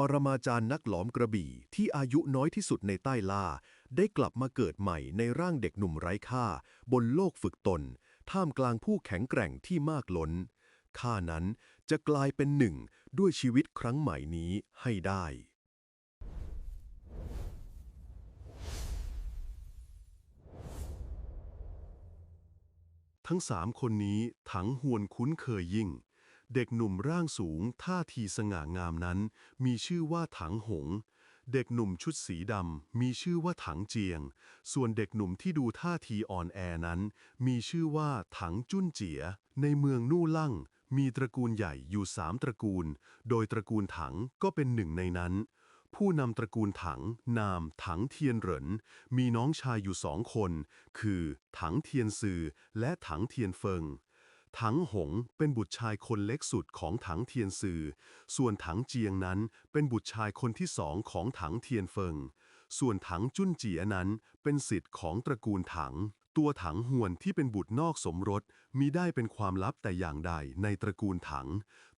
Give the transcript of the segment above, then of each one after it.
ปรมาจารย์นักหลอมกระบี่ที่อายุน้อยที่สุดในใต้ล่า ได้กลับมาเกิดใหม่ในร่างเด็กหนุ่มไร้ค่า บนโลกฝึกตน ท่ามกลางผู้แข็งแกร่งที่มากล้นข้านั้นจะกลายเป็นหนึ่งด้วยชีวิตครั้งใหม่นี้ให้ได้ทั้งสามคนนี้ถังหวนคุ้นเคยยิ่ง เด็กหนุ่มร่างสูงท่าทีสง่างามนั้น มีชื่อว่าถังหง เด็กหนุ่มชุดสีดำมีชื่อว่าถังเจียง ส่วนเด็กหนุ่มที่ดูท่าทีอ่อนแอนั้น มีชื่อว่าถังจุ้นเจีย ในเมืองนู่ลั่ง มีตระกูลใหญ่อยู่สามตระกูล โดยตระกูลถังก็เป็นหนึ่งในนั้น ผู้นำตระกูลถัง นามถังเทียนเหริน มีน้องชายอยู่สองคน คือถังเทียนซือและถังเทียนเฟิง ถังหงเป็นบุตรชายคนเล็กสุดของถังเทียนซือ ส่วนถังเจียงนั้นเป็นบุตรชายคนที่สองของถังเทียนเฟิง ส่วนถังจุ้นเจียนั้นเป็นสิทธิ์ของตระกูลถัง ตัวถังหวนที่เป็นบุตรนอกสมรสมีได้เป็นความลับแต่อย่างใดในตระกูลถัง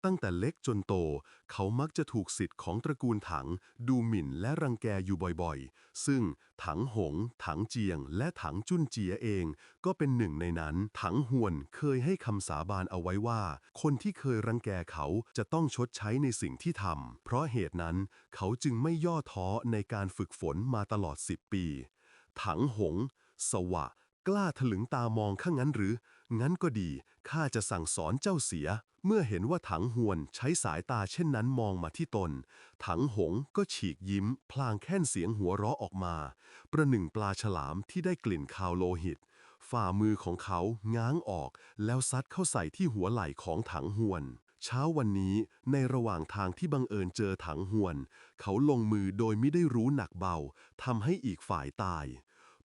ตั้งแต่เล็กจนโต เขามักจะถูกสิทธิ์ของตระกูลถัง ดูหมิ่นและรังแกอยู่บ่อยๆ ซึ่งถังหง ถังเจียง และถังจุนเจียเอง ก็เป็นหนึ่งในนั้น ถังหวนเคยให้คำสาบานเอาไว้ว่า คนที่เคยรังแกเขาจะต้องชดใช้ในสิ่งที่ทำเพราะเหตุนั้นเขาจึงไม่ย่อท้อในการฝึกฝนมาตลอด 10 ปี ถังหง สวะ กล้าถลึงตามองข้างนั้นหรือ งั้นก็ดี ข้าจะสั่งสอนเจ้าเสีย เมื่อเห็นว่าถังหวนใช้สายตาเช่นนั้นมองมาที่ตน ถังหงก็ฉีกยิ้ม พลางแค่นเสียงหัวเราะออกมา ประหนึ่งปลาฉลามที่ได้กลิ่นคาวโลหิต ฝ่ามือของเขาง้างออก แล้วซัดเข้าใส่ที่หัวไหล่ของถังหวนเช้าวันนี้ในระหว่างทางที่บังเอิญเจอถังหวน เขาลงมือโดยไม่ได้รู้หนักเบาทำให้อีกฝ่ายตาย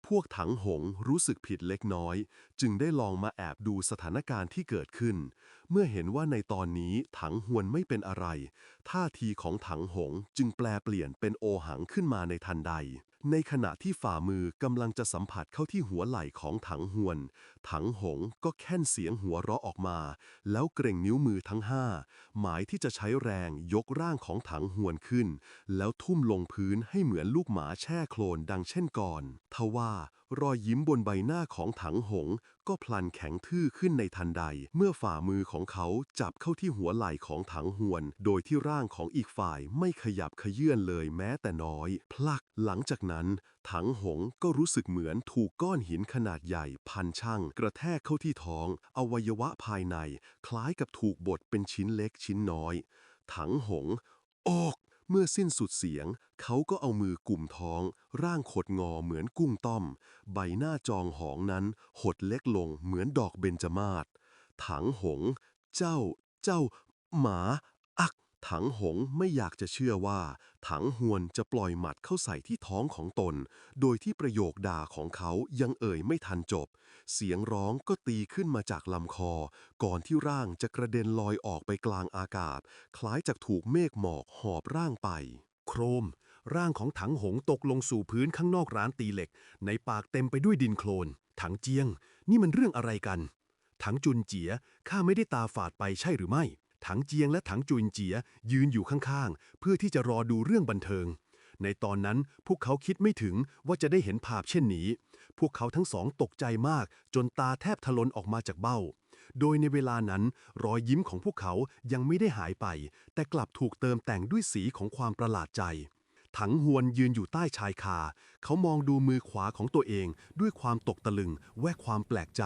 พวกถังหงรู้สึกผิดเล็กน้อย จึงได้ลองมาแอบดูสถานการณ์ที่เกิดขึ้น เมื่อเห็นว่าในตอนนี้ถังหวนไม่เป็นอะไร ท่าทีของถังหงจึงแปลเปลี่ยนเป็นโอหังขึ้นมาในทันใด ในขณะที่ฝ่ามือกำลังจะสัมผัสเข้าที่หัวไหล่ของถังหวน ถังหงก็แค่นเสียงหัวเราะออกมา แล้วเกรงนิ้วมือทั้งห้าหมายที่จะใช้แรงยกร่างของถังหวนขึ้น แล้วทุ่มลงพื้นให้เหมือนลูกหมาแช่โคลนดังเช่นก่อน ทว่า รอยยิ้มบนใบหน้าของถังหง ก็พลันแข็งทื่อขึ้นในทันใด เมื่อฝ่ามือของเขาจับเข้าที่หัวไหล่ของถังหวน โดยที่ร่างของอีกฝ่ายไม่ขยับขยื่นเลยแม้แต่น้อย พลักหลังจากนั้น ถังหงก็รู้สึกเหมือนถูกก้อนหินขนาดใหญ่ พันช่างกระแทกเข้าที่ท้อง อวัยวะภายใน คล้ายกับถูกบดเป็นชิ้นเล็กชิ้นน้อย ถังหง ออก เมื่อสิ้นสุดเสียง เขาก็เอามือกลุ่มท้อง ร่างขดงอเหมือนกุ้งต้มใบหน้าจองหองนั้น หดเล็กลงเหมือนดอกเบญจมาศถังหง เจ้า เจ้า หมา อัก ถังหงไม่อยากจะเชื่อว่า ถังหวนจะปล่อยหมัดเข้าใส่ที่ท้องของตน โดยที่ประโยคด่าของเขายังเอ่ยไม่ทันจบ เสียงร้องก็ตีขึ้นมาจากลำคอ ก่อนที่ร่างจะกระเด็นลอยออกไปกลางอากาศ คล้ายจากถูกเมฆหมอกหอบร่างไป โครม ร่างของถังหงตกลงสู่พื้นข้างนอกร้านตีเหล็ก ในปากเต็มไปด้วยดินโคลน ถังเจียง นี่มันเรื่องอะไรกัน ถังจุนเจียข้าไม่ได้ตาฝาดไปใช่หรือไม่ ถังเจียงและถังจุนเจียยืนอยู่ข้างๆ เพื่อที่จะรอดูเรื่องบันเทิง ในตอนนั้นพวกเขาคิดไม่ถึงว่าจะได้เห็นภาพเช่นนี้ พวกเขาทั้งสองตกใจมาก จนตาแทบทะลนออกมาจากเบ้า โดยในเวลานั้นรอยยิ้มของพวกเขายังไม่ได้หายไป แต่กลับถูกเติมแต่งด้วยสีของความประหลาดใจถังหวนยืนอยู่ใต้ชายคา เขามองดูมือขวาของตัวเองด้วยความตกตะลึงแวะความแปลกใจ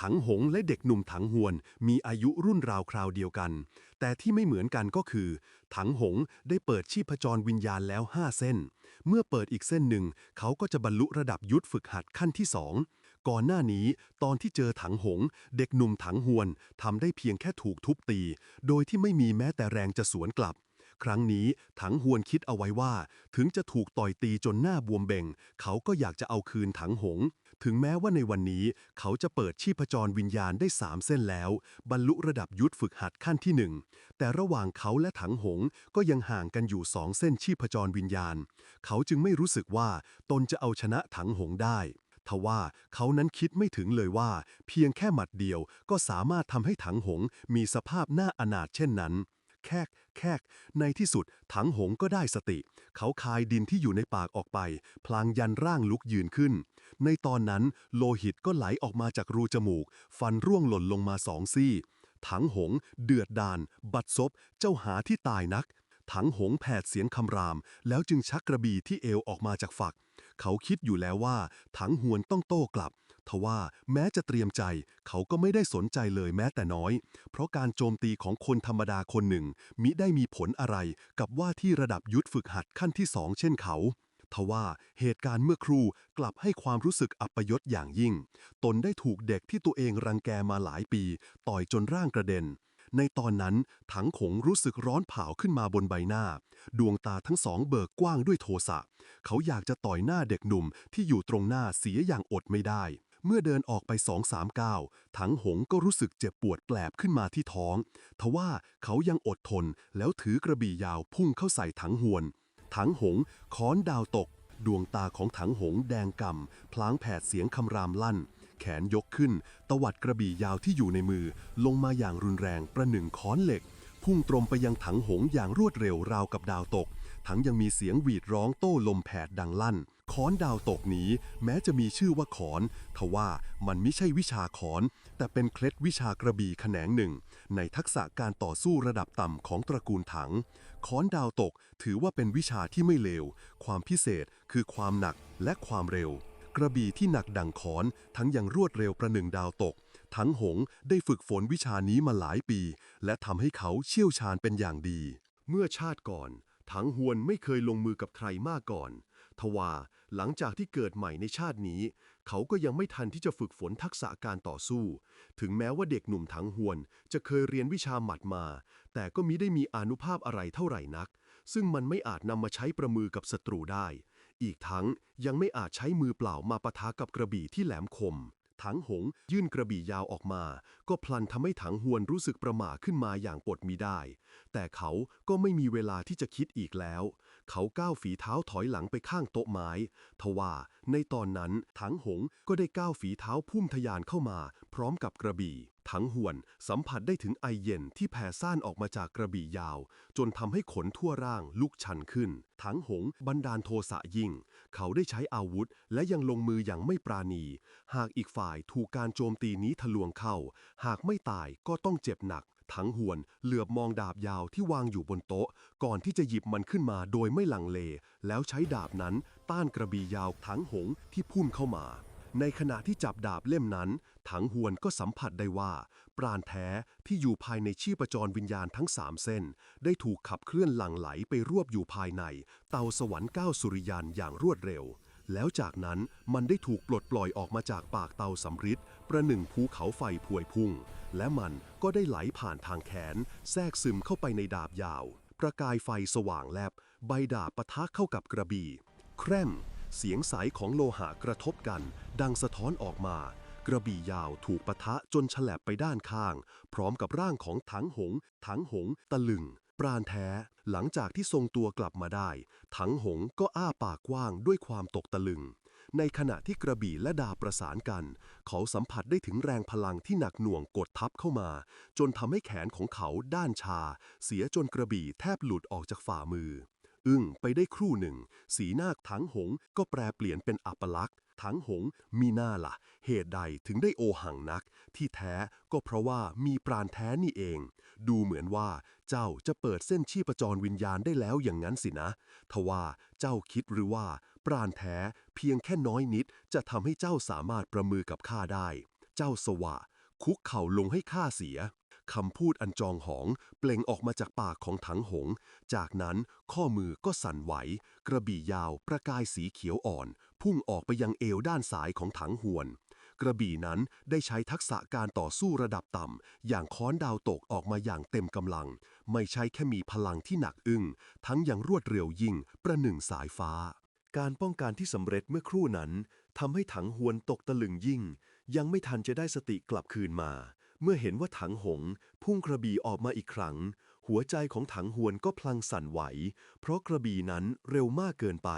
ถังหงและเด็กหนุ่มถังหวน มีอายุรุ่นราวคราวเดียวกัน แต่ที่ไม่เหมือนกันก็คือ ถังหงได้เปิดชีพจรวิญญาณแล้ว 5 เส้น เมื่อเปิดอีกเส้นหนึ่ง เขาก็จะบรรลุระดับยุทธฝึกหัดขั้นที่สองก่อนหน้านี้ ตอนที่เจอถังหง เด็กหนุ่มถังหวนทำได้เพียงแค่ถูกทุบตี โดยที่ไม่มีแม้แต่แรงจะสวนกลับครั้งนี้ถังหวนคิดเอาไว้ว่า ถึงจะถูกต่อยตีจนหน้าบวมเบ่ง เขาก็อยากจะเอาคืนถังหง ถึงแม้ว่าในวันนี้เขาจะเปิดชีพจรวิญญาณได้สามเส้นแล้ว บรรลุระดับยุทธฝึกหัดขั้นที่หนึ่งแต่ระหว่างเขาและถังหงก็ยังห่างกันอยู่สองเส้นชีพจรวิญญาณ เขาจึงไม่รู้สึกว่าตนจะเอาชนะถังหงได้ทว่าเขานั้นคิดไม่ถึงเลยว่า เพียงแค่หมัดเดียวก็สามารถทำให้ถังหงมีสภาพหน้าอนาถเช่นนั้น แคกแคกในที่สุดถังหงก็ได้สติ เขาคายดินที่อยู่ในปากออกไป พลางยันร่างลุกยืนขึ้น ในตอนนั้นโลหิตก็ไหลออกมาจากรูจมูก ฟันร่วงหล่นลงมาสองซี่ถังหง เดือดดาน บัดซบ เจ้าหาที่ตายนัก ถังหงแผดเสียงคำราม แล้วจึงชักกระบี่ที่เอวออกมาจากฝัก เขาคิดอยู่แล้วว่า ถังหวนต้องโต้กลับ ทว่าแม้จะเตรียมใจ เขาก็ไม่ได้สนใจเลยแม้แต่น้อย เพราะการโจมตีของคนธรรมดาคนหนึ่ง มิได้มีผลอะไรกับว่าที่ระดับยุทธฝึกหัดขั้นที่สองเช่นเขาทว่าเหตุการณ์เมื่อครูกลับให้ความรู้สึกอัปยศอย่างยิ่ง ตนได้ถูกเด็กที่ตัวเองรังแกมาหลายปี ต่อยจนร่างกระเด็น ในตอนนั้นถังขงรู้สึกร้อนเผาขึ้นมาบนใบหน้า ดวงตาทั้งสองเบิกกว้างด้วยโทสะ เขาอยากจะต่อยหน้าเด็กหนุ่มที่อยู่ตรงหน้าเสียอย่างอดไม่ได้ เมื่อเดินออกไปสองสามก้าวถังหงก็รู้สึกเจ็บปวดแปลบขึ้นมาที่ท้อง ทว่าเขายังอดทนแล้วถือกระบี่ยาวพุ่งเข้าใส่ถังหวน ถังหงค้อนดาวตก ดวงตาของถังหงแดงกำ่ำพลางแผดเสียงคำรามลั่น แขนยกขึ้น ตวัดกระบี่ยาวที่อยู่ในมือ ลงมาอย่างรุนแรงประหนึ่งค้อนเหล็ก พุ่งตรงไปยังถังหงอย่างรวดเร็วราวกับดาวตกถังยังมีเสียงหวีดร้องโต้ลมแผดดังลั่นค้อนดาวตกนี้แม้จะมีชื่อว่าขอน ทว่ามันไม่ใช่วิชาขอน แต่เป็นเคล็ดวิชากระบี่แขนงหนึ่ง ในทักษะการต่อสู้ระดับต่ำของตระกูลถังคอนดาวตกถือว่าเป็นวิชาที่ไม่เลว ความพิเศษคือความหนักและความเร็ว กระบี่ที่หนักดังขอน ทั้งยังรวดเร็วประหนึ่งดาวตก ทั้งหงได้ฝึกฝนวิชานี้มาหลายปี และทำให้เขาเชี่ยวชาญเป็นอย่างดี เมื่อชาติก่อนถังหวนไม่เคยลงมือกับใครมาก่อน ทว่าหลังจากที่เกิดใหม่ในชาตินี้ เขาก็ยังไม่ทันที่จะฝึกฝนทักษะการต่อสู้ ถึงแม้ว่าเด็กหนุ่มถังหวนจะเคยเรียนวิชาหมัดมา แต่ก็มิได้มีอานุภาพอะไรเท่าไหร่นัก ซึ่งมันไม่อาจนำมาใช้ประมือกับศัตรูได้ อีกทั้งยังไม่อาจใช้มือเปล่ามาปะทะกับกระบี่ที่แหลมคม ถังหงยื่นกระบี่ยาวออกมา ก็พลันทำให้ถังหวนรู้สึกประหม่าขึ้นมาอย่างปดมิได้ แต่เขาก็ไม่มีเวลาที่จะคิดอีกแล้ว เขาก้าวฝีเท้าถอยหลังไปข้างโต๊ะไม้ ทว่าในตอนนั้นถังหงก็ได้ก้าวฝีเท้าพุ่มทะยานเข้ามา พร้อมกับกระบี่ถังหวนสัมผัสได้ถึงไอเย็นที่แผ่ซ่านออกมาจากกระบี่ยาว จนทำให้ขนทั่วร่างลุกชันขึ้น ถังหงบันดาลโทสะยิ่ง เขาได้ใช้อาวุธ และยังลงมืออย่างไม่ปราณี หากอีกฝ่ายถูกการโจมตีนี้ทะลวงเข้า หากไม่ตายก็ต้องเจ็บหนัก ถังหวนเหลือบมองดาบยาวที่วางอยู่บนโต๊ะ ก่อนที่จะหยิบมันขึ้นมาโดยไม่ลังเล แล้วใช้ดาบนั้นต้านกระบี่ยาวถังหงที่พุ่มเข้ามา ในขณะที่จับดาบเล่มนั้นถังหวนก็สัมผัสได้ว่า ปราณแท้ที่อยู่ภายในชีพจรวิญญาณทั้งสามเส้น ได้ถูกขับเคลื่อนหลั่งไหลไปรวบอยู่ภายใน เตาสวรรค์ก้าวสุริยันอย่างรวดเร็วแล้วจากนั้นมันได้ถูกปลดปล่อยออกมาจากปากเตาสำริดประหนึ่งภูเขาไฟพวยพุ่ง และมันก็ได้ไหลผ่านทางแขน แทรกซึมเข้าไปในดาบยาว ประกายไฟสว่างแลบ ใบดาบปะทะเข้ากับกระบี่ แคร่ม เสียงใสของโลหะกระทบกัน ดังสะท้อนออกมา กระบี่ยาวถูกปะทะจนฉลับไปด้านข้าง พร้อมกับร่างของถังหง ถังหง ตะลึง ปราณแท้ หลังจากที่ทรงตัวกลับมาได้ ถังหงก็อ้าปากกว้างด้วยความตกตะลึง ในขณะที่กระบี่และดาประสานกัน เขาสัมผัสได้ถึงแรงพลังที่หนักหน่วงกดทับเข้ามา จนทำให้แขนของเขาด้านชา เสียจนกระบี่แทบหลุดออกจากฝ่ามือ อึ้งไปได้ครู่หนึ่ง สีหน้าถังหงก็แปรเปลี่ยนเป็นอัปลักษณ์ถังหงมีหน้าละ่ะ เหตุใดถึงได้โอหังนัก ที่แท้ก็เพราะว่ามีปราณแท้นี่เอง ดูเหมือนว่าเจ้าจะเปิดเส้นชีพจรวิญญาณได้แล้วอย่างนั้นสินะ ทว่าเจ้าคิดหรือว่า ปราณแท้เพียงแค่น้อยนิดจะทำให้เจ้าสามารถประมือกับข้าได้ เจ้าสวะ คุกเข่าลงให้ข้าเสียคำพูดอันจองหอง เปล่งออกมาจากปากของถังหง จากนั้นข้อมือก็สั่นไหว กระบี่ยาวประกายสีเขียวอ่อน พุ่งออกไปยังเอวด้านซ้ายของถังหวน กระบี่นั้นได้ใช้ทักษะการต่อสู้ระดับต่ำ อย่างค้อนดาวตกออกมาอย่างเต็มกำลัง ไม่ใช่แค่มีพลังที่หนักอึ้งทั้งยังรวดเร็วยิ่งประหนึ่งสายฟ้า การป้องกันที่สำเร็จเมื่อครู่นั้นทำให้ถังหวนตกตะลึงยิ่ง ยังไม่ทันจะได้สติกลับคืนมา เมื่อเห็นว่าถังหง พุ่งกระบี่ออกมาอีกครั้ง หัวใจของถังหวนก็พลังสั่นไหว เพราะกระบี่นั้นเร็วมากเกินไป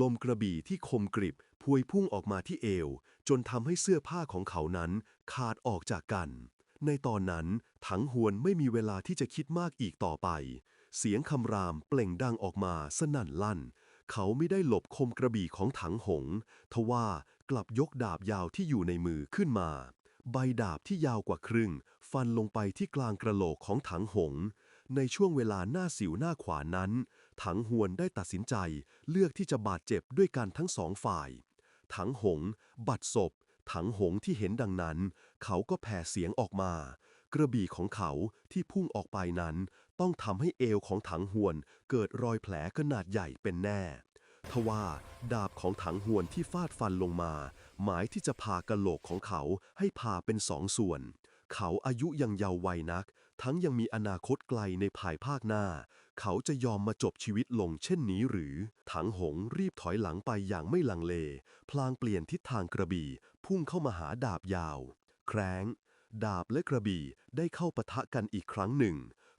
ลมกระบี่ที่คมกริบพวยพุ่งออกมาที่เอว จนทำให้เสื้อผ้าของเขานั้นขาดออกจากกัน ในตอนนั้นถังหวนไม่มีเวลาที่จะคิดมากอีกต่อไป เสียงคำรามเปล่งดังออกมาสนั่นลั่น เขาไม่ได้หลบคมกระบี่ของถังหง ทว่ากลับยกดาบยาวที่อยู่ในมือขึ้นมา ใบดาบที่ยาวกว่าครึ่ง ฟันลงไปที่กลางกระโหลกของถังหง ในช่วงเวลาหน้าสิวหน้าขวานั้น ถังหวนได้ตัดสินใจเลือกที่จะบาดเจ็บด้วยกันทั้งสองฝ่าย ถังหง บัดศพ ถังหงที่เห็นดังนั้น เขาก็แผ่เสียงออกมา กระบี่ของเขาที่พุ่งออกไปนั้น ต้องทำให้เอวของถังหวนเกิดรอยแผลขนาดใหญ่เป็นแน่ ทว่าดาบของถังหวนที่ฟาดฟันลงมา หมายที่จะพากระโหลกของเขาให้พาเป็นสองส่วน เขาอายุยังเยาว์วัยนัก ทั้งยังมีอนาคตไกลในภายภาคหน้า เขาจะยอมมาจบชีวิตลงเช่นนี้หรือ ถังหงรีบถอยหลังไปอย่างไม่ลังเล พลางเปลี่ยนทิศทางกระบี่ พุ่งเข้ามาหาดาบยาว แคร้งดาบและกระบี่ได้เข้าปะทะกันอีกครั้งหนึ่ง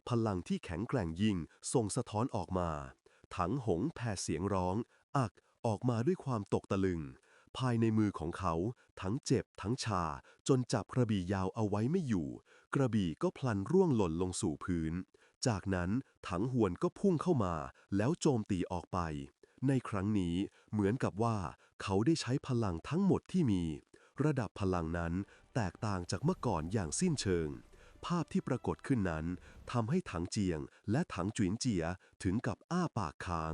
พลังที่แข็งแกร่งยิ่งส่งสะท้อนออกมา ถังหงแผ่เสียงร้อง อักออกมาด้วยความตกตะลึง ภายในมือของเขา ทั้งเจ็บทั้งชา จนจับกระบี่ยาวเอาไว้ไม่อยู่ กระบี่ก็พลันร่วงหล่นลงสู่พื้น จากนั้นถังหวนก็พุ่งเข้ามา แล้วโจมตีออกไป ในครั้งนี้เหมือนกับว่า เขาได้ใช้พลังทั้งหมดที่มี ระดับพลังนั้นแตกต่างจากเมื่อก่อนอย่างสิ้นเชิง ภาพที่ปรากฏขึ้นนั้นทำให้ถังเจียงและถังจุ๋นเจียถึงกับอ้าปากค้าง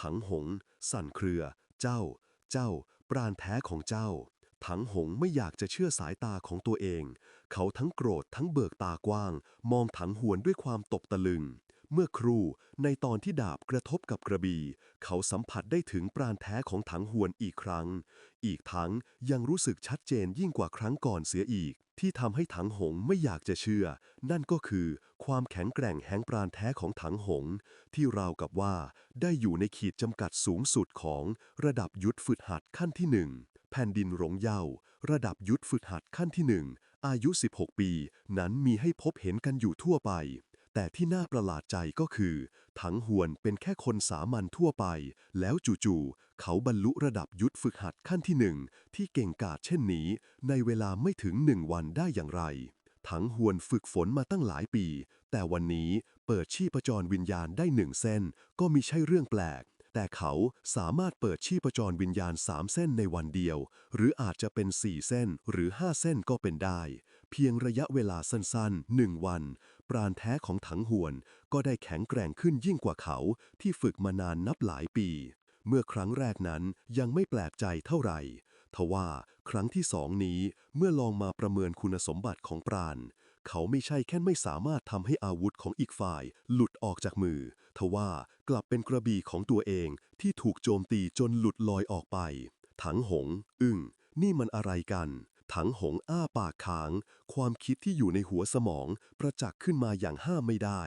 ถังหง สั่นเครือ เจ้า เจ้า ปราณแท้ของเจ้า ถังหงไม่อยากจะเชื่อสายตาของตัวเอง เขาทั้งโกรธทั้งเบิกตากว้าง มองถังหวนด้วยความตกตะลึง เมื่อครูในตอนที่ดาบกระทบกับกระบี่ เขาสัมผัสได้ถึงปราณแท้ของถังหวนอีกครั้ง อีกทั้งยังรู้สึกชัดเจนยิ่งกว่าครั้งก่อนเสียอีก ที่ทำให้ถังหงไม่อยากจะเชื่อ นั่นก็คือความแข็งแกร่งแห่งปราณแท้ของถังหง ที่ราวกับว่าได้อยู่ในขีดจำกัดสูงสุดของระดับยุทธฝึกหัดขั้นที่หนึ่งแผ่นดินหลงเยาว์ระดับยุทธฝึกหัดขั้นที่หนึ่งอายุ 16 ปี นั้นมีให้พบเห็นกันอยู่ทั่วไป แต่ที่น่าประหลาดใจก็คือ ถังหวนเป็นแค่คนสามัญทั่วไป แล้วจู่ๆ เขาบรรลุระดับยุทธฝึกหัดขั้นที่หนึ่งที่เก่งกาจเช่นนี้ ในเวลาไม่ถึงหนึ่งวันได้อย่างไร ถังหวนฝึกฝนมาตั้งหลายปี แต่วันนี้เปิดชีพจรวิญญาณได้หนึ่งเส้น ก็มิใช่เรื่องแปลกแต่เขาสามารถเปิดชีพจรวิญญาณสามเส้นในวันเดียว หรืออาจจะเป็นสี่เส้นหรือห้าเส้นก็เป็นได้ เพียงระยะเวลาสั้นๆหนึ่งวัน ปราณแท้ของถังหวนก็ได้แข็งแกร่งขึ้นยิ่งกว่าเขาที่ฝึกมานานนับหลายปี เมื่อครั้งแรกนั้นยังไม่แปลกใจเท่าไหร่ ทว่าครั้งที่สองนี้เมื่อลองมาประเมินคุณสมบัติของปราณ เขาไม่ใช่แค่ไม่สามารถทำให้อาวุธของอีกฝ่ายหลุดออกจากมือ ทว่ากลับเป็นกระบี่ของตัวเองที่ถูกโจมตีจนหลุดลอยออกไป ถังหง อึ้งนี่มันอะไรกัน ถังหงอ้าปากค้าง ความคิดที่อยู่ในหัวสมอง ประจักษ์ขึ้นมาอย่างห้ามไม่ได้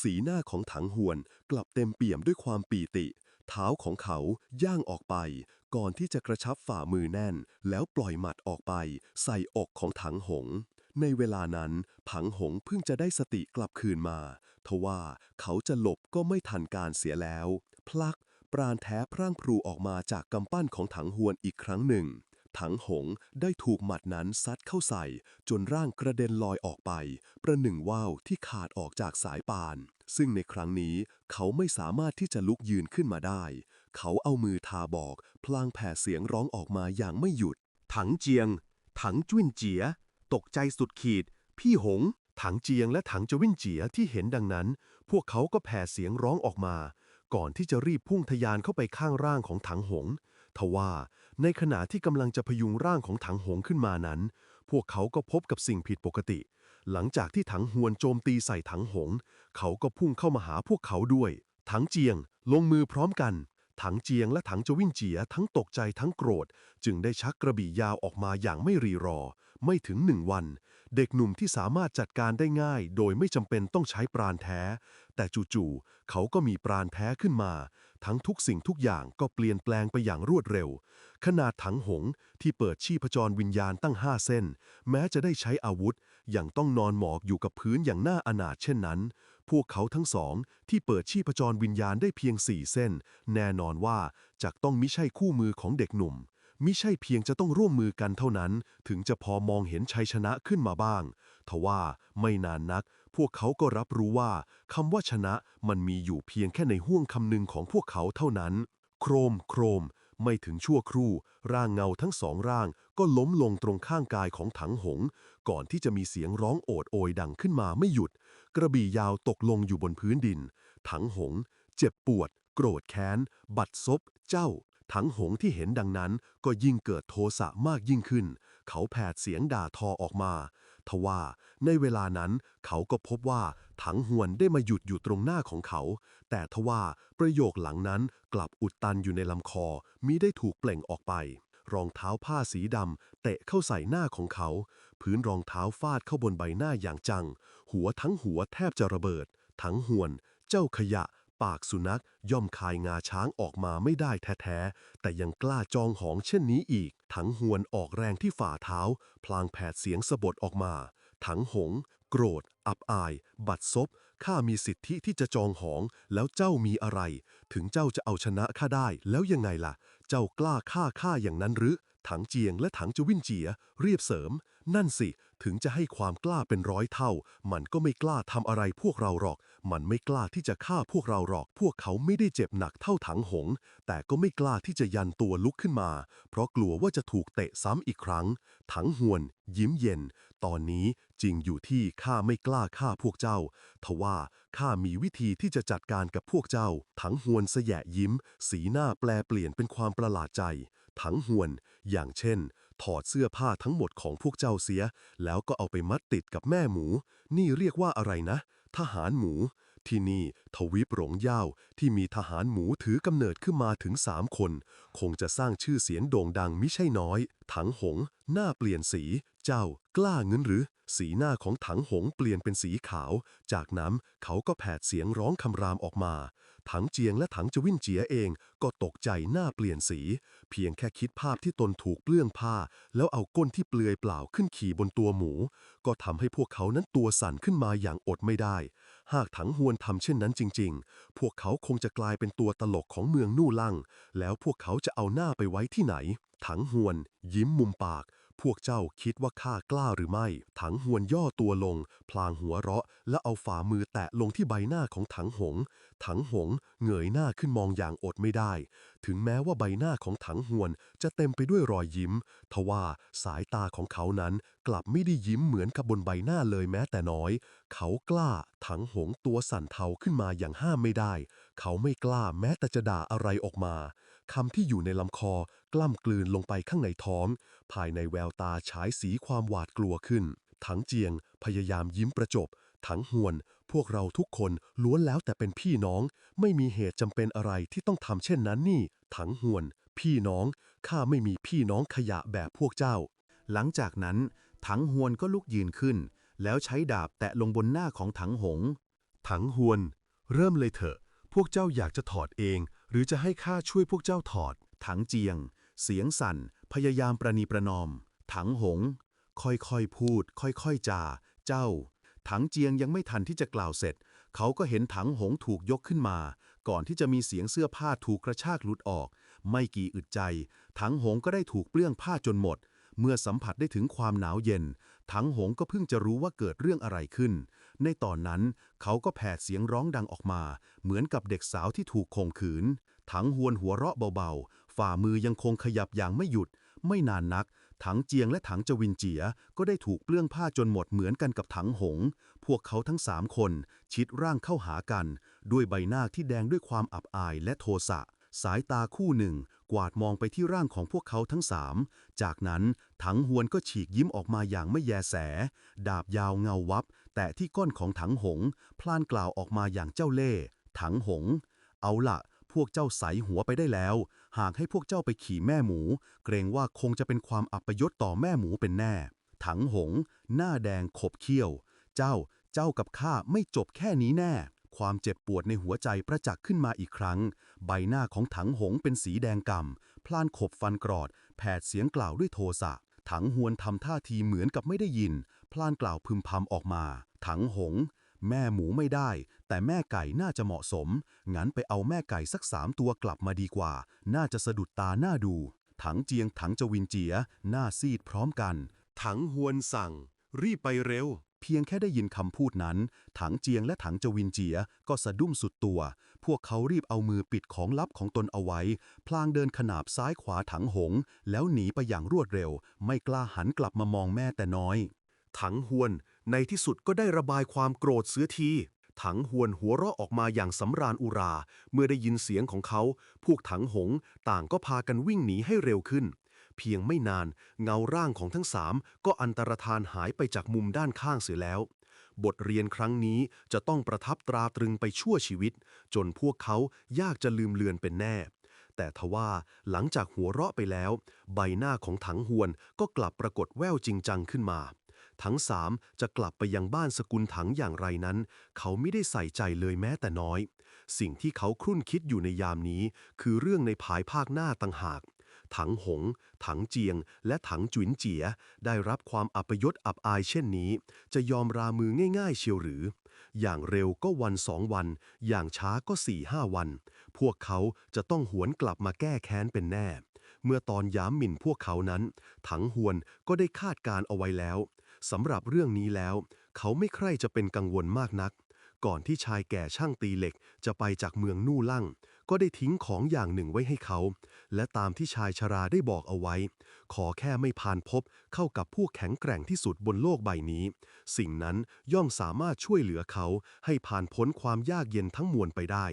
สีหน้าของถังหวนกลับเต็มเปี่ยมด้วยความปีติ เท้าของเขาย่างออกไป ก่อนที่จะกระชับฝ่ามือแน่น แล้วปล่อยหมัดออกไป ใส่อกของถังหงในเวลานั้น ผังหงเพิ่งจะได้สติกลับคืนมา ทว่าเขาจะหลบก็ไม่ทันการเสียแล้ว พลัก ปราณแท้พร่างพรูออกมาจากกำปั้นของถังหวนอีกครั้งหนึ่ง ถังหงได้ถูกหมัดนั้นซัดเข้าใส่ จนร่างกระเด็นลอยออกไป ประหนึ่งว่าวที่ขาดออกจากสายปาน ซึ่งในครั้งนี้เขาไม่สามารถที่จะลุกยืนขึ้นมาได้ เขาเอามือทาบอก พลางแผ่เสียงร้องออกมาอย่างไม่หยุด ถังเจียง ถังจุ้นเจีย ตกใจสุดขีด พี่หง ถังเจียงและถังจวินเจียที่เห็นดังนั้น พวกเขาก็แผ่เสียงร้องออกมา ก่อนที่จะรีบพุ่งทะยานเข้าไปข้างร่างของถังหงทว่า ในขณะที่กำลังจะพยุงร่างของถังหงขึ้นมานั้น พวกเขาก็พบกับสิ่งผิดปกติ หลังจากที่ถังหวนโจมตีใส่ถังหง เขาก็พุ่งเข้ามาหาพวกเขาด้วย ถังเจียง ลงมือพร้อมกัน ถังเจียงและถังจวินเจียทั้งตกใจทั้งโกรธ จึงได้ชักกระบี่ยาวออกมาอย่างไม่รีรอ ไม่ถึงหนึ่งวัน เด็กหนุ่มที่สามารถจัดการได้ง่าย โดยไม่จำเป็นต้องใช้ปราณแท้ แต่จู่ๆเขาก็มีปราณแท้ขึ้นมา ทั้งทุกสิ่งทุกอย่างก็เปลี่ยนแปลงไปอย่างรวดเร็ว ขนาดถังหงที่เปิดชีพจรวิญญาณตั้งห้าเส้น แม้จะได้ใช้อาวุธ ยังต้องนอนหมอบอยู่กับพื้นอย่างน่าอนาถเช่นนั้น พวกเขาทั้งสองที่เปิดชีพจรวิญญาณได้เพียงสี่เส้น แน่นอนว่าจะต้องมิใช่คู่มือของเด็กหนุ่มมิใช่เพียงจะต้องร่วมมือกันเท่านั้น ถึงจะพอมองเห็นชัยชนะขึ้นมาบ้าง ทว่าไม่นานนัก พวกเขาก็รับรู้ว่าคำว่าชนะมันมีอยู่เพียงแค่ในห้วงคำหนึ่งของพวกเขาเท่านั้น โครม โครม ไม่ถึงชั่วครู่ ร่างเงาทั้งสองร่างก็ล้มลงตรงข้างกายของถังหง ก่อนที่จะมีเสียงร้องโอดโอยดังขึ้นมาไม่หยุด กระบี่ยาวตกลงอยู่บนพื้นดิน ถังหง เจ็บปวด โกรธแค้น บัดซบ เจ้าถังหงที่เห็นดังนั้นก็ยิ่งเกิดโทสะมากยิ่งขึ้น เขาแผดเสียงด่าทอออกมา ทว่าในเวลานั้นเขาก็พบว่าถังหวนได้มาหยุดอยู่ตรงหน้าของเขา แต่ทว่าประโยคหลังนั้นกลับอุดตันอยู่ในลำคอมิได้ถูกเปล่งออกไป รองเท้าผ้าสีดำเตะเข้าใส่หน้าของเขา พื้นรองเท้าฟาดเข้าบนใบหน้าอย่างจัง หัวทั้งหัวแทบจะระเบิด ทั้งหวน เจ้าขยะ ปากสุนัขย่อมคายงาช้างออกมาไม่ได้แท้ๆ แต่ยังกล้าจองหองเช่นนี้อีกถังหวนออกแรงที่ฝ่าเท้า พลางแผดเสียงสะบดออกมาถังหง โกรธ อับอาย บัดซบ ข้ามีสิทธิที่จะจองหอง แล้วเจ้ามีอะไร ถึงเจ้าจะเอาชนะข้าได้ แล้วยังไงล่ะ เจ้ากล้าฆ่าข้าอย่างนั้นหรือ ถังเจียงและถังจวินเจีย เรียบเสริม นั่นสิ ถึงจะให้ความกล้าเป็นร้อยเท่า มันก็ไม่กล้าทำอะไรพวกเราหรอก มันไม่กล้าที่จะฆ่าพวกเราหรอก พวกเขาไม่ได้เจ็บหนักเท่าถังหง แต่ก็ไม่กล้าที่จะยันตัวลุกขึ้นมา เพราะกลัวว่าจะถูกเตะซ้ำอีกครั้ง ถังหวน ยิ้มเย็น ตอนนี้จริงอยู่ที่ข้าไม่กล้าฆ่าพวกเจ้า ทว่าข้ามีวิธีที่จะจัดการกับพวกเจ้า ถังหวนสยะยิ้ม สีหน้าแปลเปลี่ยนเป็นความประหลาดใจ ถังหวน อย่างเช่น ถอดเสื้อผ้าทั้งหมดของพวกเจ้าเสีย แล้วก็เอาไปมัดติดกับแม่หมู นี่เรียกว่าอะไรนะ ทหารหมู ที่นี่ทวีปหลงย่าวที่มีทหารหมูถือกำเนิดขึ้นมาถึงสามคน คงจะสร้างชื่อเสียงโด่งดังมิใช่น้อย ถังหง หน้าเปลี่ยนสี เจ้ากล้าเงินหรือ สีหน้าของถังหงเปลี่ยนเป็นสีขาว จากนั้นเขาก็แผดเสียงร้องคำรามออกมา ถังเจียงและถังจวินเจียเองก็ตกใจหน้าเปลี่ยนสี เพียงแค่คิดภาพที่ตนถูกเปลื้องผ้า แล้วเอาก้นที่เปลือยเปล่าขึ้นขี่บนตัวหมู ก็ทำให้พวกเขานั้นตัวสั่นขึ้นมาอย่างอดไม่ได้ หากถังหวนทำเช่นนั้นจริง ๆ พวกเขาคงจะกลายเป็นตัวตลกของเมืองนู่ลั่ง แล้วพวกเขาจะเอาหน้าไปไว้ที่ไหน ถังหวน ยิ้มมุมปาก พวกเจ้าคิดว่าข้ากล้าหรือไม่ ถังหวนย่อตัวลง พลางหัวเราะ และเอาฝ่ามือแตะลงที่ใบหน้าของถังหง ถังหงเงยหน้าขึ้นมองอย่างอดไม่ได้ ถึงแม้ว่าใบหน้าของถังหวนจะเต็มไปด้วยรอยยิ้ม ทว่าสายตาของเขานั้นกลับไม่ได้ยิ้มเหมือนกับบนใบหน้าเลยแม้แต่น้อย เขากล้า ถังหงตัวสั่นเทาขึ้นมาอย่างห้ามไม่ได้ เขาไม่กล้าแม้แต่จะด่าอะไรออกมาคำที่อยู่ในลำคอ กล้ำกลืนลงไปข้างในท้อง ภายในแววตาฉายสีความหวาดกลัวขึ้นถังเจียง พยายามยิ้มประจบถังหวน พวกเราทุกคนล้วนแล้วแต่เป็นพี่น้อง ไม่มีเหตุจำเป็นอะไรที่ต้องทำเช่นนั้นนี่ถังหวน พี่น้อง ข้าไม่มีพี่น้องขยะแบบพวกเจ้า หลังจากนั้น ถังหวนก็ลุกยืนขึ้น แล้วใช้ดาบแตะลงบนหน้าของถังหง ถังหวน เริ่มเลยเถอะ พวกเจ้าอยากจะถอดเอง หรือจะให้ข้าช่วยพวกเจ้าถอด ถังเจียง เสียงสั่น พยายามประนีประนอม ถังหง ค่อยๆพูด ค่อยๆจา เจ้า ถังเจียงยังไม่ทันที่จะกล่าวเสร็จ เขาก็เห็นถังหงถูกยกขึ้นมา ก่อนที่จะมีเสียงเสื้อผ้าถูกกระชากหลุดออก ไม่กี่อึดใจ ถังหงก็ได้ถูกเปลื้องผ้าจนหมด เมื่อสัมผัสได้ถึงความหนาวเย็น ถังหงก็เพิ่งจะรู้ว่าเกิดเรื่องอะไรขึ้น ในตอนนั้นเขาก็แผดเสียงร้องดังออกมา เหมือนกับเด็กสาวที่ถูกข่มขืนถังหวนหัวเราะเบาๆ ฝ่ามือยังคงขยับอย่างไม่หยุด ไม่นานนัก ถังเจียงและถังจวินเจียก็ได้ถูกเปลื้องผ้าจนหมดเหมือนกันกับถังหง พวกเขาทั้งสามคน ชิดร่างเข้าหากัน ด้วยใบหน้าที่แดงด้วยความอับอายและโทสะสายตาคู่หนึ่ง กวาดมองไปที่ร่างของพวกเขาทั้งสาม จากนั้นถังหวนก็ฉีกยิ้มออกมาอย่างไม่แยแส ดาบยาวเงาวับ แต่ที่ก้นของถังหง พลานกล่าวออกมาอย่างเจ้าเล่ห์ถังหง เอาละพวกเจ้าใสหัวไปได้แล้ว หากให้พวกเจ้าไปขี่แม่หมู เกรงว่าคงจะเป็นความอัปยศต่อแม่หมูเป็นแน่ ถังหง หน้าแดงขบเขี้ยว เจ้า เจ้ากับข้าไม่จบแค่นี้แน่ ความเจ็บปวดในหัวใจประจักษ์ขึ้นมาอีกครั้ง ใบหน้าของถังหงเป็นสีแดงก่ำพลานขบฟันกรอด แผดเสียงกล่าวด้วยโทสะถังหวนทำท่าทีเหมือนกับไม่ได้ยิน พลานกล่าวพึมพำออกมา ถังหง แม่หมูไม่ได้ แต่แม่ไก่น่าจะเหมาะสม งั้นไปเอาแม่ไก่สักสามตัวกลับมาดีกว่า น่าจะสะดุดตาหน้าดู ถังเจียงถังจวินเจีย หน้าซีดพร้อมกัน ถังหวนสั่ง รีบไปเร็ว เพียงแค่ได้ยินคำพูดนั้น ถังเจียงและถังจวินเจียก็สะดุ้งสุดตัว พวกเขารีบเอามือปิดของลับของตนเอาไว้ พลางเดินขนาบซ้ายขวาถังหง แล้วหนีไปอย่างรวดเร็ว ไม่กล้าหันกลับมามองแม่แต่น้อย ถังหวน ในที่สุดก็ได้ระบายความโกรธเสียที ถังหวนหัวเราะออกมาอย่างสำราญอุรา เมื่อได้ยินเสียงของเขา พวกถังหงต่างก็พากันวิ่งหนีให้เร็วขึ้น เพียงไม่นานเงาร่างของทั้งสามก็อันตรธานหายไปจากมุมด้านข้างเสียแล้ว บทเรียนครั้งนี้จะต้องประทับตราตรึงไปชั่วชีวิต จนพวกเขายากจะลืมเลือนเป็นแน่แต่ทว่าหลังจากหัวเราะไปแล้ว ใบหน้าของถังหวนก็กลับปรากฏแววจริงจังขึ้นมา ทั้งสามจะกลับไปยังบ้านสกุลถังอย่างไรนั้น เขาไม่ได้ใส่ใจเลยแม้แต่น้อย สิ่งที่เขาครุ่นคิดอยู่ในยามนี้ คือเรื่องในภายภาคหน้าต่างหาก ถังหง ถังเจียง และถังจุ๋นเจีย ได้รับความอัปยศอับอายเช่นนี้ จะยอมรามือง่ายๆเชียวหรือ อย่างเร็วก็วันสองวัน อย่างช้าก็สี่ห้าวัน พวกเขาจะต้องหวนกลับมาแก้แค้นเป็นแน่เมื่อตอนย้ำหมิ่นพวกเขานั้น ถังหวนก็ได้คาดการเอาไว้แล้ว สำหรับเรื่องนี้แล้ว เขาไม่ใคร่จะเป็นกังวลมากนัก ก่อนที่ชายแก่ช่างตีเหล็กจะไปจากเมืองนู่ลั่ง ก็ได้ทิ้งของอย่างหนึ่งไว้ให้เขา และตามที่ชายชราได้บอกเอาไว้ ขอแค่ไม่พานพบเข้ากับผู้แข็งแกร่งที่สุดบนโลกใบนี้ สิ่งนั้นย่อมสามารถช่วยเหลือเขาให้ผ่านพ้นความยากเย็นทั้งมวลไปได้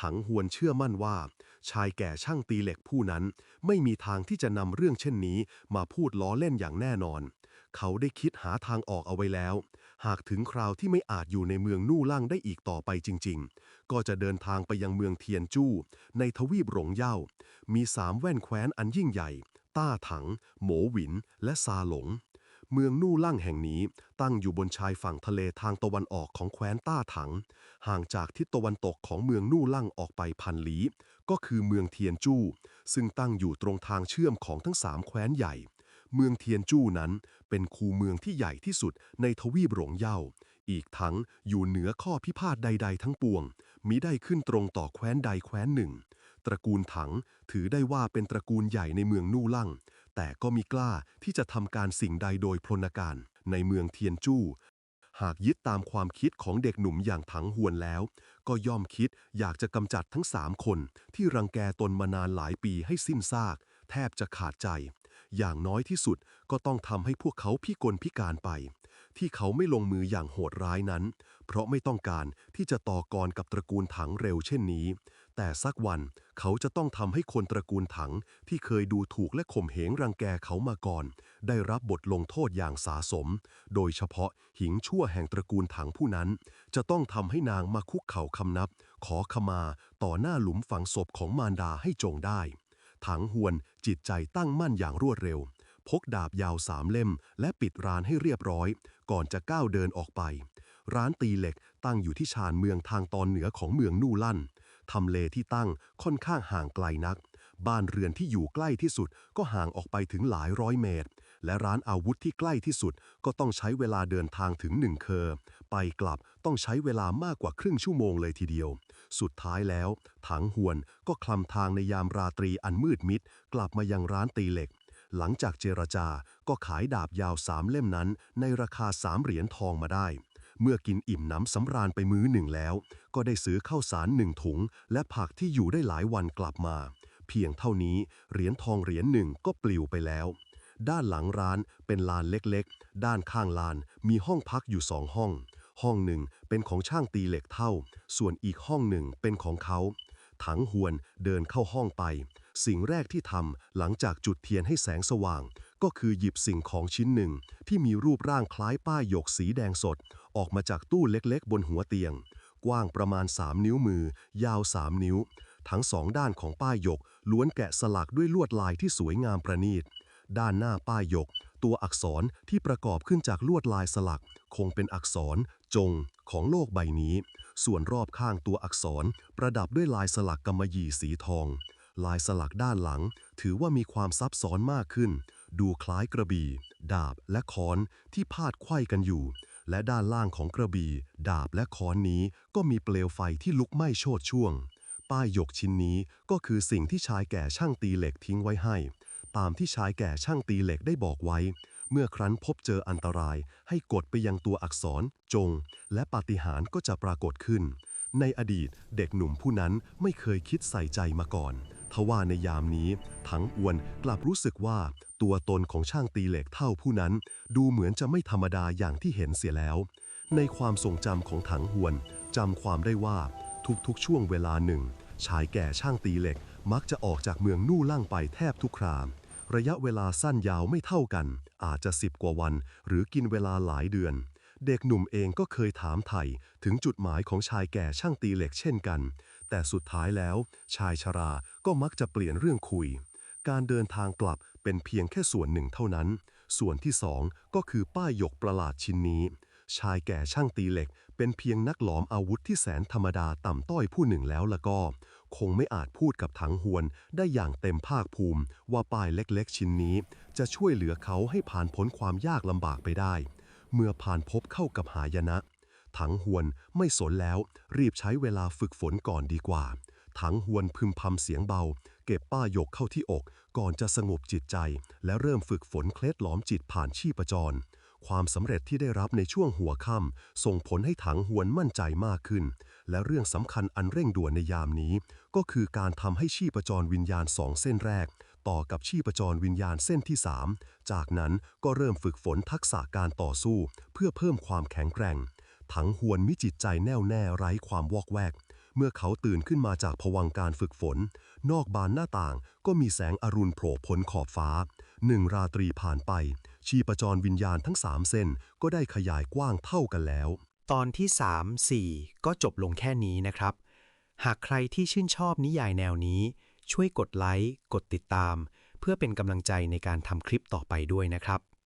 ถังหวนเชื่อมั่นว่า ชายแก่ช่างตีเหล็กผู้นั้น ไม่มีทางที่จะนำเรื่องเช่นนี้มาพูดล้อเล่นอย่างแน่นอน เขาได้คิดหาทางออกเอาไว้แล้ว หากถึงคราวที่ไม่อาจอยู่ในเมืองนู่ล่างได้อีกต่อไปจริง ๆ ก็จะเดินทางไปยังเมืองเทียนจู้ ในทวีปหลงเย่า มีสามแว่นแคว้นอันยิ่งใหญ่ ต้าถังโหมหวิน และซาหลง เมืองนู่ล่างแห่งนี้ตั้งอยู่บนชายฝั่งทะเลทางตะวันออกของแคว้นต้าถัง ห่างจากทิศตะวันตกของเมืองนู่ล่างออกไปพันลี้ ก็คือเมืองเทียนจู้ ซึ่งตั้งอยู่ตรงทางเชื่อมของทั้งสามแคว้นใหญ่ เมืองเทียนจู้นั้นเป็นคูเมืองที่ใหญ่ที่สุดในทวีปหลงเย่า อีกทั้งอยู่เหนือข้อพิพาทใด ๆ ทั้งปวง มิได้ขึ้นตรงต่อแคว้นใดแคว้นหนึ่ง ตระกูลถังถือได้ว่าเป็นตระกูลใหญ่ในเมืองนู่ลั่ง แต่ก็มีกล้าที่จะทำการสิ่งใดโดยพลนการในเมืองเทียนจู้หากยึดตามความคิดของเด็กหนุ่มอย่างถังหวนแล้ว ก็ย่อมคิดอยากจะกำจัดทั้งสามคนที่รังแกตนมานานหลายปีให้สิ้นซาก แทบจะขาดใจ อย่างน้อยที่สุดก็ต้องทำให้พวกเขาพิกลพิการไป ที่เขาไม่ลงมืออย่างโหดร้ายนั้น เพราะไม่ต้องการที่จะต่อกรกับตระกูลถังเร็วเช่นนี้ แต่สักวันเขาจะต้องทำให้คนตระกูลถังที่เคยดูถูกและข่มเหงรังแกเขามาก่อน ได้รับบทลงโทษอย่างสาสม โดยเฉพาะหิงชั่วแห่งตระกูลถังผู้นั้น จะต้องทำให้นางมาคุกเข่าคำนับ ขอขมาต่อหน้าหลุมฝังศพของมารดาให้จงได้ ถังหวน จิตใจตั้งมั่นอย่างรวดเร็ว พกดาบยาวสามเล่ม และปิดร้านให้เรียบร้อย ก่อนจะก้าวเดินออกไป ร้านตีเหล็กตั้งอยู่ที่ชานเมืองทางตอนเหนือของเมืองนู่ลั่นทำเลที่ตั้งค่อนข้างห่างไกลนัก บ้านเรือนที่อยู่ใกล้ที่สุดก็ห่างออกไปถึงหลายร้อยเมตร และร้านอาวุธที่ใกล้ที่สุดก็ต้องใช้เวลาเดินทางถึงหนึ่งเคอ ไปกลับต้องใช้เวลามากกว่าครึ่งชั่วโมงเลยทีเดียว สุดท้ายแล้ว ถังหวนก็คลำทางในยามราตรีอันมืดมิด กลับมายังร้านตีเหล็ก หลังจากเจรจาก็ขายดาบยาวสามเล่มนั้น ในราคาสามเหรียญทองมาได้ เมื่อกินอิ่มน้ำสำราญไปมื้อหนึ่งแล้ว ก็ได้ซื้อข้าวสารหนึ่งถุง และผักที่อยู่ได้หลายวันกลับมา เพียงเท่านี้เหรียญทองเหรียญหนึ่งก็ปลิวไปแล้วด้านหลังร้านเป็นลานเล็กๆ ด้านข้างลานมีห้องพักอยู่สองห้อง ห้องหนึ่งเป็นของช่างตีเหล็กเท่า ส่วนอีกห้องหนึ่งเป็นของเขา ถังหวนเดินเข้าห้องไป สิ่งแรกที่ทำหลังจากจุดเทียนให้แสงสว่าง ก็คือหยิบสิ่งของชิ้นหนึ่ง ที่มีรูปร่างคล้ายป้ายหยกสีแดงสด ออกมาจากตู้เล็กๆ บนหัวเตียง กว้างประมาณ 3 นิ้วมือ ยาว 3 นิ้ว ทั้งสองด้านของป้ายหยกล้วนแกะสลักด้วยลวดลายที่สวยงามประณีต ด้านหน้าป้ายหยก ตัวอักษรที่ประกอบขึ้นจากลวดลายสลัก คงเป็นอักษร จง ของโลกใบนี้ ส่วนรอบข้างตัวอักษร ประดับด้วยลายสลักกำมะหยี่สีทอง ลายสลักด้านหลัง ถือว่ามีความซับซ้อนมากขึ้น ดูคล้ายกระบี่ ดาบและค้อนที่พาดไขว้กันอยู่ และด้านล่างของกระบี่ ดาบและค้อนนี้ก็มีเปลวไฟที่ลุกไหม้โชดช่วงป้ายหยกชิ้นนี้ก็คือสิ่งที่ชายแก่ช่างตีเหล็กทิ้งไว้ให้ ตามที่ชายแก่ช่างตีเหล็กได้บอกไว้ เมื่อครั้นพบเจออันตรายให้กดไปยังตัวอักษร จง และปาฏิหาริย์ก็จะปรากฏขึ้น ในอดีตเด็กหนุ่มผู้นั้นไม่เคยคิดใส่ใจมาก่อนทว่าในยามนี้ถังอวนกลับรู้สึกว่าตัวตนของช่างตีเหล็กเท่าผู้นั้น ดูเหมือนจะไม่ธรรมดาอย่างที่เห็นเสียแล้ว ในความทรงจำของถังหวนจำความได้ว่าทุกๆช่วงเวลาหนึ่ง ชายแก่ช่างตีเหล็กมักจะออกจากเมืองนู่ล่างไปแทบทุกคราม ระยะเวลาสั้นยาวไม่เท่ากัน อาจจะสิบกว่าวัน หรือกินเวลาหลายเดือน เด็กหนุ่มเองก็เคยถามไถ่ถึงจุดหมายของชายแก่ช่างตีเหล็กเช่นกัน แต่สุดท้ายแล้ว ชายชราก็มักจะเปลี่ยนเรื่องคุย การเดินทางกลับเป็นเพียงแค่ส่วนหนึ่งเท่านั้น ส่วนที่สองก็คือป้ายหยกประหลาดชิ้นนี้ ชายแก่ช่างตีเหล็ก เป็นเพียงนักหลอมอาวุธที่แสนธรรมดาต่ำต้อยผู้หนึ่งแล้วละก็ คงไม่อาจพูดกับถังหวน ได้อย่างเต็มภาคภูมิว่าป้ายเล็กๆ ชิ้นนี้ จะช่วยเหลือเขาให้ผ่านพ้นความยากลำบากไปได้ เมื่อผ่านพบเข้ากับหายนะ ถังหวนไม่สนแล้วรีบใช้เวลาฝึกฝนก่อนดีกว่า ถังหวนพึมพำเสียงเบา เก็บป้ายยกเข้าที่อก ก่อนจะสงบจิตใจ และเริ่มฝึกฝนเคล็ดหลอมจิตผ่านชีพจรความสำเร็จที่ได้รับในช่วงหัวค่ำส่งผลให้ถังหวนมั่นใจมากขึ้น และเรื่องสำคัญอันเร่งด่วนในยามนี้ ก็คือการทำให้ชีพจรวิญญาณสองเส้นแรก ต่อกับชีพจรวิญญาณเส้นที่ 3 จากนั้นก็เริ่มฝึกฝนทักษะการต่อสู้ เพื่อเพิ่มความแข็งแกร่งถังหวนมิจิตใจแน่วแน่ไร้ความวอกแวก เมื่อเขาตื่นขึ้นมาจากผวังการฝึกฝน นอกบานหน้าต่างก็มีแสงอรุณโผล่พ้นขอบฟ้าหนึ่งราตรีผ่านไป ชีพจรวิญญาณทั้งสามเส้นก็ได้ขยายกว้างเท่ากันแล้ว ตอนที่ 3 4 ก็จบลงแค่นี้นะครับ หากใครที่ชื่นชอบนิยายแนวนี้ ช่วยกดไลค์ กดติดตาม เพื่อเป็นกำลังใจในการทำคลิปต่อไปด้วยนะครับ